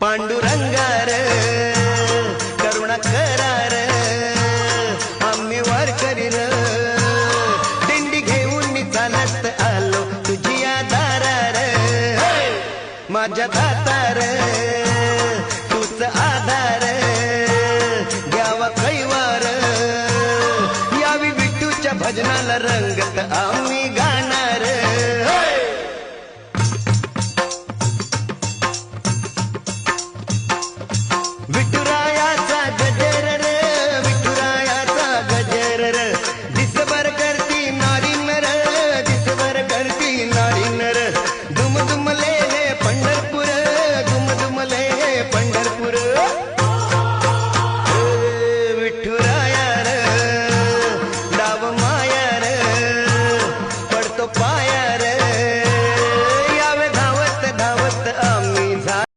पांडुरंगार करुणा करार आम्ही वार करीर दिंडी घेऊन मी चालत आलो तुझी आधारार. माझ्या दातार तूच आधार. घ्यावा कैवार. यावी विठूच्या भजनाला रंगत आम्ही the bottom.